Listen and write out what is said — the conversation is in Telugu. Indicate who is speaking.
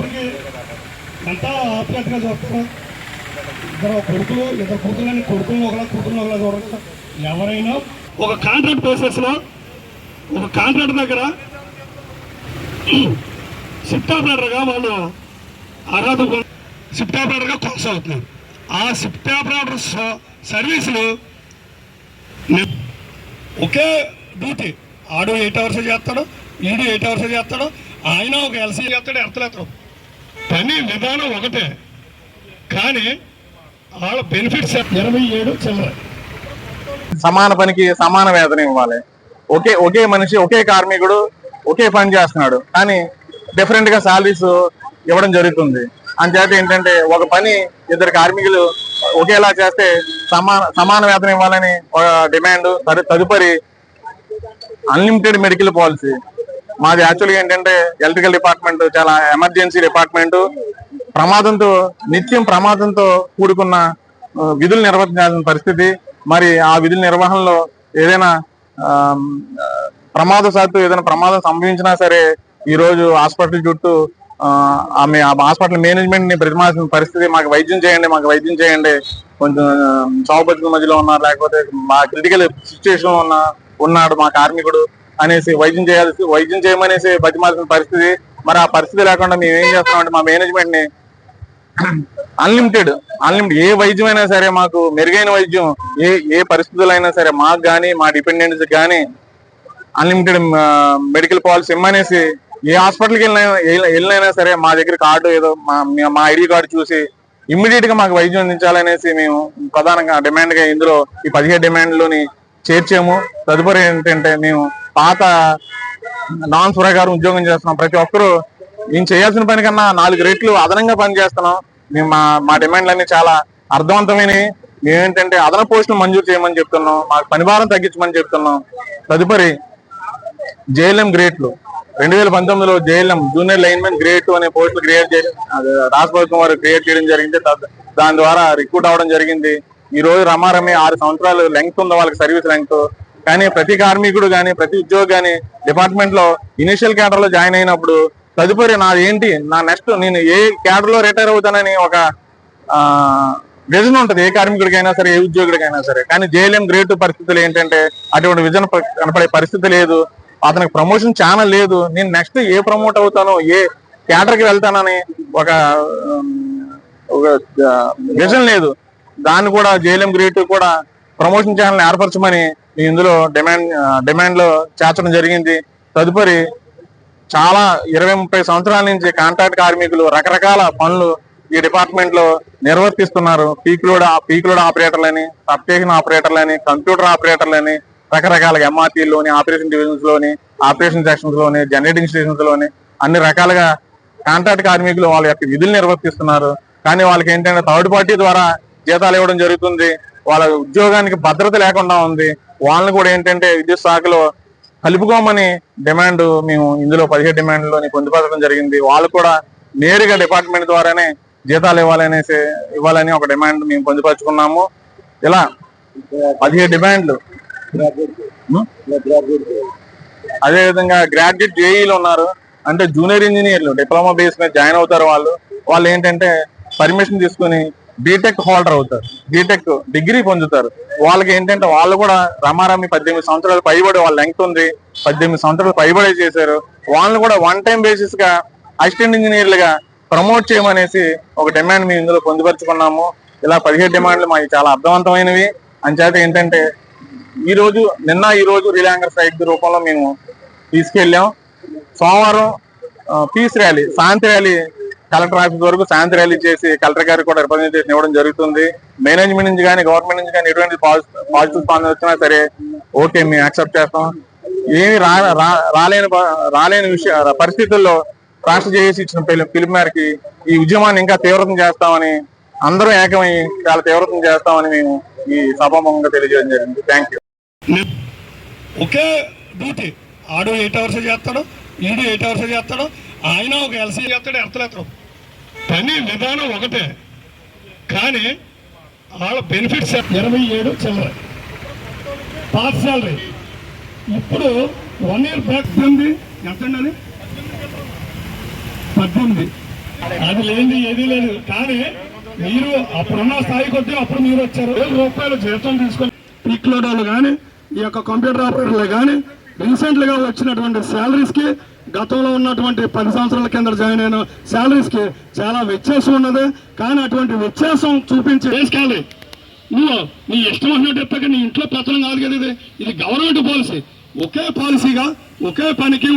Speaker 1: ఒకలా చూస్తారా ఇద్దరు కొడుకులు ఇద్దరు కూతుర్లని కొడుకులను ఒకలా కుటుంబం ఒకలా చూడరు ఎవరైనా ఒక కాంట్రాక్ట్ బేసిస్లో ఒక కాంట్రాక్ట్ దగ్గర షిఫ్ట్ ఆపరేటర్గా వాళ్ళు అర్హత షిఫ్ట్ ఆపరేటర్గా కొనసాగుతున్నారు. ఆ షిఫ్ట్ ఆపరేటర్ స- సర్వీసులు ఒకే డ్యూటీ ఆడు ఎయిట్ అవర్స్ చేస్తాడు ఈడు ఎయిట్ అవర్స్ చేస్తాడు ఆయన ఒక ఎల్సీ చేస్తాడు ఎత్తలేస్తాడు పని విధానం ఒకటే. కానీ వాళ్ళ బెనిఫిట్స్ ఇరవై ఏడు చిల్లర.
Speaker 2: సమాన పనికి సమాన వేతనం ఇవ్వాలి. ఒకే ఒకే మనిషి ఒకే కార్మికుడు ఒకే పని చేస్తున్నాడు. కానీ డిఫరెంట్గా సాలరీస్ ఇవ్వడం జరుగుతుంది. అంచేత ఏంటంటే ఒక పని ఇద్దరు కార్మికులు ఒకేలా చేస్తే సమాన సమాన వేతనం ఇవ్వాలని ఒక డిమాండ్ తదుపరి అన్లిమిటెడ్ మెడికల్ పాలసీ మాది యాక్చువల్గా ఏంటంటే ఎలక్ట్రికల్ డిపార్ట్మెంట్ చాలా ఎమర్జెన్సీ డిపార్ట్మెంట్ ప్రమాదంతో నిత్యం ప్రమాదంతో కూడుకున్న విధులు నిర్వహించాల్సిన పరిస్థితి. మరి ఆ విధుల నిర్వహణలో ఏదైనా ప్రమాదశాత్తు ఏదైనా ప్రమాదం సంభవించినా సరే ఈ రోజు హాస్పిటల్ చుట్టూ ఆ, ఆమె ఆ హాస్పిటల్ మేనేజ్మెంట్ని బ్రతిమాల్సిన పరిస్థితి మాకు వైద్యం చేయండి మాకు వైద్యం చేయండి. కొంచెం చావు బతుకుల మధ్యలో ఉన్నారు లేకపోతే మా క్రిటికల్ సిచ్యువేషన్ ఉన్న ఉన్నాడు మా కార్మికుడు. అనేసి వైద్యం చేయాల్సి వైద్యం చేయమనేసి బతిమాల్సిన పరిస్థితి. మరి ఆ పరిస్థితి లేకుండా మేము ఏం చేస్తున్నామంటే మా మేనేజ్మెంట్ని అన్లిమిటెడ్ అన్లిమిటెడ్. ఏ వైద్యం అయినా సరే మాకు మెరుగైన వైద్యం ఏ ఏ పరిస్థితులు అయినా సరే మాకు కానీ మా డిపెండెంట్స్ కానీ అన్లిమిటెడ్ మెడికల్ పాలసీ ఇమ్మనేసి ఏ హాస్పిటల్కి వెళ్ళినా వెళ్ళినైనా సరే మా దగ్గర కార్డు ఏదో మా మా ఐడి కార్డు చూసి ఇమ్మీడియట్గా మాకు వైద్యం అందించాలనేసి మేము ప్రధానంగా డిమాండ్గా ఇందులో ఈ పదిహేడు డిమాండ్లోని చేర్చాము. తదుపరి ఏంటంటే మేము పాత నాన్ ప్రకారం ఉద్యోగం చేస్తున్నాం. ప్రతి ఒక్కరూ మేము చేయాల్సిన పని కన్నా నాలుగు రెట్లు అదనంగా పని చేస్తున్నాం. మేము మా మా డిమాండ్లన్నీ చాలా అర్థవంతమైనవి. మేమేంటంటే అదన పోస్టులు మంజూరు చేయమని చెప్తున్నాం. మాకు పనిభారం తగ్గించమని చెప్తున్నాం. తదుపరి జేఎల్ఎం గ్రేట్లు. రెండు వేల పంతొమ్మిదిలో JLM junior lineman grade two అనే పోస్టులు క్రియేట్ చేసి రాష్ట్ర ప్రభుత్వం వారు క్రియేట్ చేయడం జరిగింది. దాని ద్వారా రిక్రూట్ అవడం జరిగింది. ఈ రోజు రమారమి ఆరు సంవత్సరాలు లెంగ్త్ ఉంది. వాళ్ళకి సర్వీస్ లెంగ్త్. కానీ ప్రతి కార్మికుడు కానీ ప్రతి ఉద్యోగి కానీ డిపార్ట్మెంట్లో ఇనిషియల్ క్యాడర్లో జాయిన్ అయినప్పుడు తదుపరి నాది ఏంటి? నా నెక్స్ట్ నేను ఏ క్యాడర్లో రిటైర్ అవుతానని ఒక విజన్ ఉంటుంది. ఏ కార్మికుడికైనా సరే ఏ ఉద్యోగుడికైనా సరే. కానీ జేఎల్ఎం గ్రేట్ పరిస్థితులు ఏంటంటే అటువంటి విజన్ కనపడే పరిస్థితి లేదు. అతనికి ప్రమోషన్ ఛానల్ లేదు. నేను నెక్స్ట్ ఏ ప్రమోట్ అవుతానో ఏ క్యాడర్ వెళ్తానని ఒక ఒక విజన్ లేదు. దాన్ని కూడా జేఎల్ఎం గ్రేట్ కూడా ప్రమోషన్ ఛానల్ ఏర్పరచమని ఇందులో డిమాండ్ డిమాండ్లో చేర్చడం జరిగింది. తదుపరి చాలా ఇరవై ముప్పై సంవత్సరాల నుంచి కాంట్రాక్ట్ కార్మికులు రకరకాల పనులు ఈ డిపార్ట్మెంట్లో నిర్వర్తిస్తున్నారు. పీక్ లోడ్ పీక్ లోడ్ ఆపరేటర్లని సబ్స్టేషన్ ఆపరేటర్లని కంప్యూటర్ ఆపరేటర్లని రకరకాల ఎంఆర్టీలోని ఆపరేషన్ డివిజన్స్లోని ఆపరేషన్ సెక్షన్స్లోని జనరేటింగ్ స్టేషన్స్లోని అన్ని రకాలుగా కాంట్రాక్ట్ కార్మికులు వాళ్ళ యొక్క విధులు నిర్వర్తిస్తున్నారు. కానీ వాళ్ళకి ఏంటంటే థర్డ్ పార్టీ ద్వారా జీతాలు ఇవ్వడం జరుగుతుంది. వాళ్ళ ఉద్యోగానికి భద్రత లేకుండా ఉంది. వాళ్ళని కూడా ఏంటంటే విద్యుత్ శాఖలో కలుపుకోమని డిమాండ్ మేము ఇందులో పదిహేడు డిమాండ్లోని పొందుపరచడం జరిగింది. వాళ్ళు కూడా నేరుగా డిపార్ట్మెంట్ ద్వారానే జీతాలు ఇవ్వాలనేసి ఇవ్వాలని ఒక డిమాండ్ మేము పొందుపరుచుకున్నాము. ఇలా పదిహేడు డిమాండ్లు. అదేవిధంగా గ్రాడ్యుయేట్ జేఈలు ఉన్నారు. అంటే జూనియర్ ఇంజనీర్లు డిప్లొమా బేస్ మీద జాయిన్ అవుతారు వాళ్ళు. వాళ్ళు ఏంటంటే పర్మిషన్ తీసుకుని బీటెక్ హోల్డర్ అవుతారు. బీటెక్ డిగ్రీ పొందుతారు. వాళ్ళకి ఏంటంటే వాళ్ళు కూడా రమారమి పద్దెనిమిది సంవత్సరాలు పైబడి వాళ్ళ లెంగ్త్ ఉంది. పద్దెనిమిది సంవత్సరాలు పైబడి చేశారు. వాళ్ళని కూడా వన్ టైం బేసిస్గా అసిస్టెంట్ ఇంజనీర్లుగా ప్రమోట్ చేయమనేసి ఒక డిమాండ్ మేము ఇందులో పొందుపరుచుకున్నాము. ఇలా పదిహేడు డిమాండ్లు మాకు చాలా అర్థవంతమైనవి. అంచేత ఏంటంటే ఈ రోజు నిన్న ఈ రోజు రిలాంగర్ స్ట్రైక్ రూపంలో మేము తీసుకెళ్ళాం. సోమవారం పీస్ ర్యాలీ శాంతి ర్యాలీ కలెక్టర్ ఆఫీస్ వరకు శాంతి ర్యాలీ చేసి కలెక్టర్ గారికి కూడా రిప్రజెంటేషన్ ఇవ్వడం జరుగుతుంది. మేనేజ్మెంట్ నుంచి కానీ గవర్నమెంట్ నుంచి కానీ ఎటువంటి పాజిటివ్ స్పందన వచ్చినా సరే ఓకే మేము యాక్సెప్ట్ చేస్తాం. ఏమి రాలేని రాలేని విషయ పరిస్థితుల్లో రాష్ట్ర జేఏసీ ఇచ్చిన పిలుపు మేరకి ఈ ఉద్యమాన్ని ఇంకా తీవ్రతం చేస్తామని అందరూ ఏకమై చాలా తీవ్రతం చేస్తామని మేము ఈ సభాముఖంగా తెలియజేయడం జరిగింది. థ్యాంక్ యూ
Speaker 1: ఒకే డ్యూటీ. ఆడు ఎయిట్ అవర్స్ చేస్తాడు ఈడు ఎయిట్ అవర్స్ చేస్తాడు ఆయన ఒక ఎల్సీ చేస్తాడు ఎత్తలేస్తాడు పని విధానం ఒకటే. కానీ వాళ్ళ బెనిఫిట్స్ ఇరవై ఏడు చిల్లర. పాస్ శాలరీ ఇప్పుడు వన్ ఇయర్ బ్యాక్ ఉంది. ఎంత ఉండాలి పద్దెనిమిది. అది లేనిది ఏదీ లేదు. కానీ మీరు అప్పుడున్న స్థాయి వద్దే అప్పుడు మీరు వచ్చారు. వేల రూపాయలు జీతం తీసుకొని పిక్లోడోలు కానీ ఈ యొక్క కంప్యూటర్ ఆపరేటర్లు కానీ రీసెంట్గా వచ్చినటువంటి శాలరీస్కి గతంలో ఉన్నటువంటి పది సంవత్సరాల కింద జాయిన్ అయిన శాలరీస్కి చాలా వ్యత్యాసం ఉన్నది. కానీ అటువంటి వ్యత్యాసం చూపించి వేసుకోవాలి నువ్వు నీ ఇష్టం వచ్చినట్టు చెప్పాక నీ ఇంట్లో పెత్తనం కాదు కదా ఇది. ఇది గవర్నమెంట్ పాలసీ ఒకే పాలసీగా ఒకే పనికి